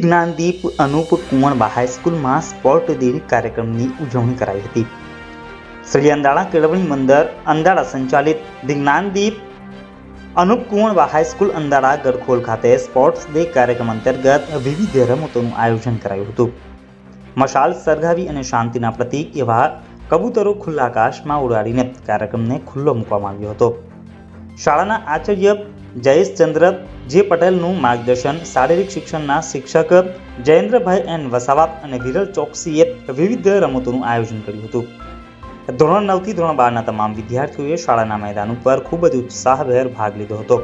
જ્ઞાનદીપ અનુપ કુંવરબા હાઈસ્કૂલમાં સ્પોર્ટ દિન કાર્યક્રમની ઉજવણી કરાઈ હતી. શ્રી અંદાળા કેળવણી મંદિર અંદાળા સંચાલિત જ્ઞાનદીપ અનુપ કુંવરબા હાઈસ્કૂલ અંદાળા ગરખોલ ખાતે સ્પોર્ટ્સ ડે કાર્યક્રમ અંતર્ગત વિવિધ રમતોનું આયોજન કરાયું હતું. મશાલ સરગાવી અને શાંતિના પ્રતીક એવા કબૂતરો ખુલ્લા આકાશમાં ઉડાડીને કાર્યક્રમને ખુલ્લો મૂકવામાં આવ્યો હતો. શાળાના આચાર્ય જયેશચંદ્ર, જે પટેલનું માર્ગદર્શન શારીરિક શિક્ષણના શિક્ષક જયેન્દ્રભાઈ એન વસાવા અને વિરલ ચોકસીએ વિવિધ રમતોનું આયોજન કર્યું હતું. ધોરણ નવથી ધોરણ બારના તમામ વિદ્યાર્થીઓએ શાળાના મેદાન ઉપર ખૂબ જ ઉત્સાહભેર ભાગ લીધો હતો.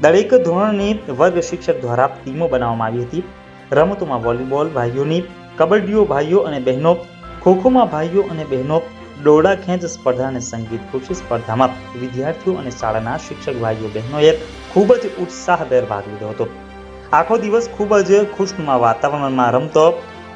દરેક ધોરણની વર્ગ શિક્ષક દ્વારા ટીમો બનાવવામાં આવી હતી. રમતોમાં વોલીબોલ ભાઈઓની, કબડ્ડીઓ ભાઈઓ અને બહેનો, ખોખોમાં ભાઈઓ અને બહેનો દોરડા ખેંચ સ્પર્ધા અને સંગીત ખુરશી સ્પર્ધામાં વિદ્યાર્થીઓ અને શાળાના શિક્ષક ભાઈઓ બહેનોએ ખૂબ જ ઉત્સાહભેર ભાગ લીધો હતો. આખો દિવસ ખૂબ જ ખુશનુમા વાતાવરણમાં રમતો,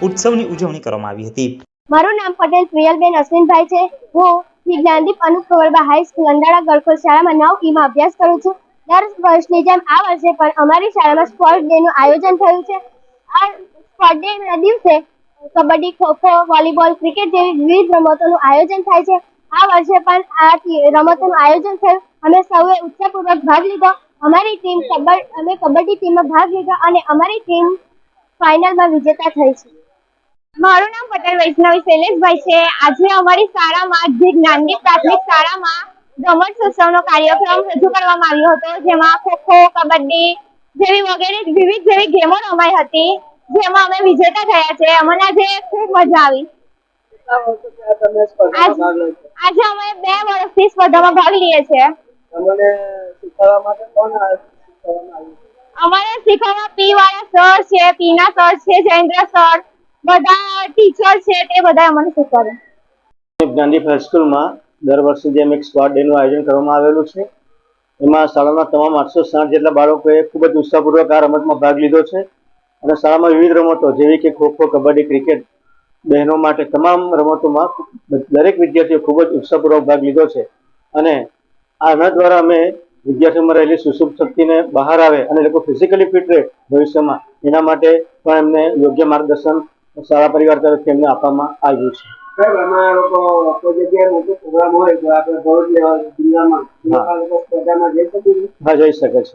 ઉત્સવની ઉજવણી કરવામાં આવી હતી. મારું નામ પટેલ પ્રિયલબેન અશ્વિનભાઈ છે. હું શ્રી જ્ઞાનદીપ અનુપ કવરબા હાઈસ્કૂલ અંડાળા ગળખોલ શાળામાં નવ ઈમાં અભ્યાસ કરું છું. દર વર્ષની જેમ આ વર્ષે પણ અમારી શાળામાં સ્પોર્ટ ડે નું આયોજન થયું છે. આ સ્પોર્ટ ડે ના દિવસે કબડ્ડી ખોખો વોલીબોલ, ક્રિકેટ જેવી વિવિધ રમતોનું આયોજન થાય છે. આ વર્ષે પણ આ રમતોનું આયોજન થયું. અમે સૌએ ઉત્સાહપૂર્વક ભાગ લીધો. અમારી ટીમ કબડ્ડી અમે કબડ્ડી ટીમમાં ભાગ લીધો અને અમારી ટીમ ફાઇનલમાં વિજેતા થઈ છે. મારું નામ પટેલ વૈષ્ણવી શૈલેષભાઈ છે. આજે અમારી શાળામાં જે જ્ઞાનદીપ પ્રાથમિક શાળામાં રમત ઉત્સવનો કાર્યક્રમ રજૂ કરવામાં આવ્યો હતો. જેમાં ખોખો કબડ્ડી જેવી વગેરે વિવિધ જેવી ગેમો રમાઈ હતી. જેમાં અમે વિજેતા થયા છે. અમને આજે ખૂબ મજા આવી. આજે અમે બે વર્ષથી સ્પર્ધામાં ભાગ લઈએ છીએ. શીખવવા? અમારે શીખવામાં પી વાળા સર છે પી ના સર છે જયેન્દ્ર સર બધા ટીચર છે તે બધા અમને શીખવાડે ગાંધી હાઈસ્કૂલમાં દર વર્ષે જેમ એક ડે ડેનું આયોજન કરવામાં આવેલું છે. એમાં શાળાના તમામ આઠસો સાઠ જેટલા બાળકોએ ખૂબ જ ઉત્સાહપૂર્વક આ રમતમાં ભાગ લીધો છે. અને શાળામાં વિવિધ રમતો જેવી કે ખોખો કબડ્ડી ક્રિકેટ બહેનો માટે તમામ રમતોમાં દરેક વિદ્યાર્થીઓ ખૂબ જ ઉત્સાહપૂર્વક ભાગ લીધો છે. અને આના દ્વારા અમે વિદ્યાર્થીઓમાં રહેલી સુસુપ્ત શક્તિને બહાર આવે અને લોકો ફિઝિકલી ફિટ રહે ભવિષ્યમાં એના માટે પણ એમને યોગ્ય માર્ગદર્શન શાળા પરિવાર તરફથી એમને આપવામાં આવ્યું છે. સાહેબ એમાં લોકો કોઈ જગ્યાએ મોટો પ્રોગ્રામ હોય તો આપણે ભરૂચ લેવા જિલ્લામાં હા. આ લોકો સ્પર્ધામાં જઈ શકીએ? હા જઈ શકે છે.